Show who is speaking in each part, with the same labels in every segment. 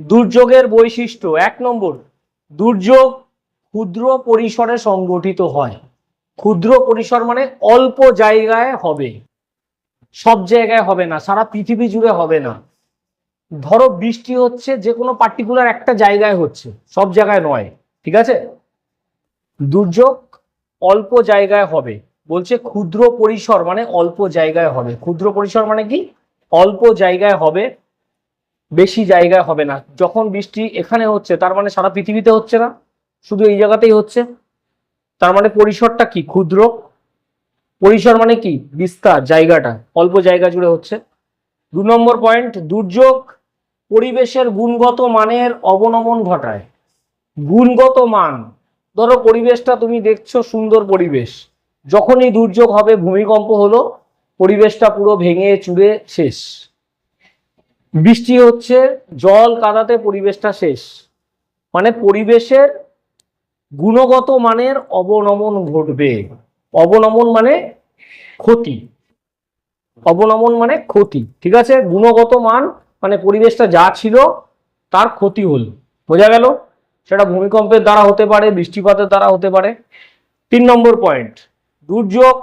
Speaker 1: দুর্যোগের বৈশিষ্ট্য, এক নম্বর, দুর্যোগ ক্ষুদ্র পরিসরে সংগঠিত হয়। ক্ষুদ্র পরিসর মানে অল্প জায়গায় হবে। সব জায়গায় হবে না, সারা পৃথিবী জুড়ে হবে না। ধরো বৃষ্টি হচ্ছে, যে কোনো পার্টিকুলার একটা জায়গায় হচ্ছে, সব জায়গায় নয়, ঠিক আছে? দুর্যোগ অল্প জায়গায় হবে, বলছে ক্ষুদ্র পরিসর মানে অল্প জায়গায় হবে। ক্ষুদ্র পরিসর মানে কি? অল্প জায়গায় হবে বেশি জায়গায় হবে না। যখন বৃষ্টি এখানে হচ্ছে, তার মানে সারা পৃথিবীতে হচ্ছে না? শুধু এই জায়গাতেই হচ্ছে? তার মানে পরিসরটা কি? ক্ষুদ্র? পরিসর মানে কি? বিস্তার, জায়গাটা, অল্প জায়গা জুড়ে হচ্ছে। দু নম্বর পয়েন্ট দুর্যোগ পরিবেশের গুণগত মানের অবনমন ঘটায়। গুণগত মান। ধরো পরিবেশটা তুমি দেখছ সুন্দর পরিবেশ। যখনই দুর্যোগ হবে, ভূমিকম্প হলো, পরিবেশটা পুরো ভেঙে চুরে শেষ। বৃষ্টি হচ্ছে, জল কাদাতে পরিবেশটা শেষ। মানে পরিবেশের গুণগত মানের অবনমন ঘটবে। অবনমন মানে ক্ষতি। অবনমন মানে ক্ষতি, ঠিক আছে? গুণগত মান মানে পরিবেশটা যা ছিল, তার ক্ষতি হল। বোঝা গেল? সেটা ভূমিকম্পের দ্বারা হতে পারে, বৃষ্টিপাতের দ্বারা হতে পারে। তিন নম্বর পয়েন্ট, দুর্যোগ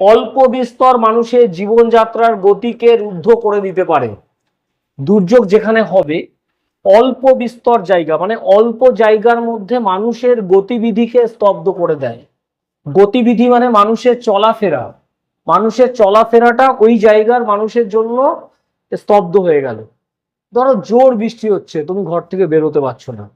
Speaker 1: অল্প বিস্তর মানুষের জীবনযাত্রার গতিকে রুদ্ধ করে দিতে পারে। দুর্যোগ যেখানে হবে, অল্প বিস্তর জায়গা মানে অল্প জায়গার মধ্যে মানুষের গতিবিধিকে স্তব্ধ করে দেয়। গতিবিধি মানে মানুষের চলাফেরা। মানুষের চলাফেরাটা ওই জায়গার মানুষের জন্য স্তব্ধ হয়ে গেল। ধরো জোর বৃষ্টি হচ্ছে, তুমি ঘর থেকে বেরোতে পারছ না।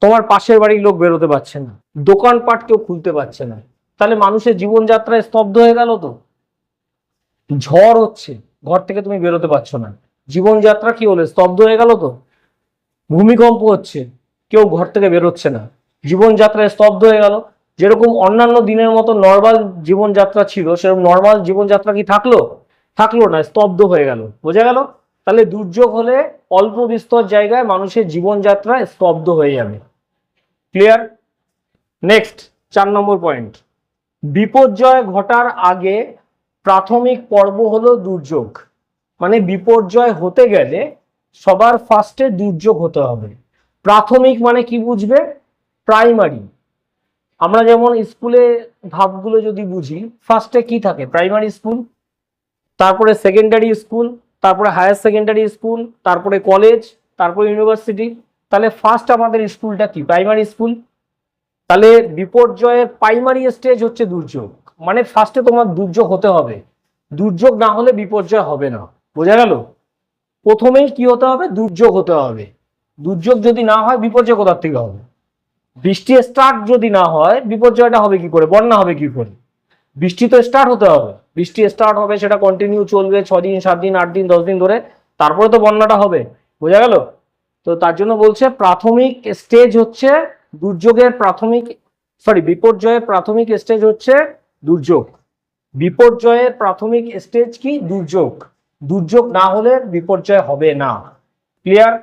Speaker 1: তোমার পাশের বাড়ির লোক বেরোতে পারছে না। দোকানপাট কেউ খুলতে পারছে না। তাহলে মানুষের জীবনযাত্রায় স্তব্ধ হয়ে গেল তো? ঝড় হচ্ছে, ঘর থেকে তুমি বেরোতে পারছ না। জীবনযাত্রা কি হলো? স্তব্ধ হয়ে গেল তো? ভূমিকম্প হচ্ছে, কেউ ঘর থেকে বেরোচ্ছে না। জীবনযাত্রায় স্তব্ধ হয়ে গেল। যেরকম অন্যান্য দিনের মতো নর্মাল জীবনযাত্রা ছিল, সেরকম নর্মাল জীবনযাত্রা কি থাকল? থাকল না, স্তব্ধ হয়ে গেল। বোঝা গেল? তাহলে দুর্যোগ হলে অল্প বিস্তর জায়গায় মানুষের জীবনযাত্রা স্তব্ধ হয়ে যাবে। ক্লিয়ার নেক্সট চার নম্বর পয়েন্ট বিপর্যয় ঘটার আগে প্রাথমিক পর্ব হলো দুর্যোগ। মানে বিপর্যয় হতে গেলে সবার ফার্স্টে দুর্যোগ হতে হবে। প্রাথমিক মানে কি বুঝবে? প্রাইমারি আমরা যেমন স্কুলে ধাপগুলো যদি বুঝি ফার্স্টে কি থাকে? প্রাইমারি স্কুল তারপরে সেকেন্ডারি স্কুল তারপরে হায়ার সেকেন্ডারি স্কুল তারপরে কলেজ তারপরে ইউনিভার্সিটি তাহলে ফার্স্ট আমাদের স্কুলটা কি? প্রাইমারি স্কুল তাহলে বিপর্যয়ের প্রাইমারি স্টেজ হচ্ছে দুর্যোগ। মানে ফার্স্টে তোমার দুর্যোগ হতে হবে। দুর্যোগ না হলে বিপর্যয় হবে না। বোঝা গেল? প্রথমেই কি হতে হবে? দুর্যোগ হতে হবে। দুর্যোগ যদি না হয়, বিপর্যয় কোথার থেকে হবে? বৃষ্টি স্টার্ট যদি না হয়, বিপর্যয়টা হবে কি করে? বন্যা হবে কি করে? বৃষ্টি তো স্টার্ট হতে হবে। বৃষ্টি স্টার্ট হবে, সেটা কন্টিনিউ চলবে ছ দিন সাত দিন আট দিন দশ দিন ধরে। তারপরে তো বন্যাটা হবে। বোঝা গেল? তো তার জন্য বলছে প্রাথমিক স্টেজ হচ্ছে দুর্যোগের প্রাথমিক সরি বিপর্যয়ের প্রাথমিক স্টেজ হচ্ছে দুর্যোগ। বিপর্যয়ের প্রাথমিক স্টেজ কি? দুর্যোগ। দুর্যোগ না হলে বিপর্যয় হবে না। ক্লিয়ার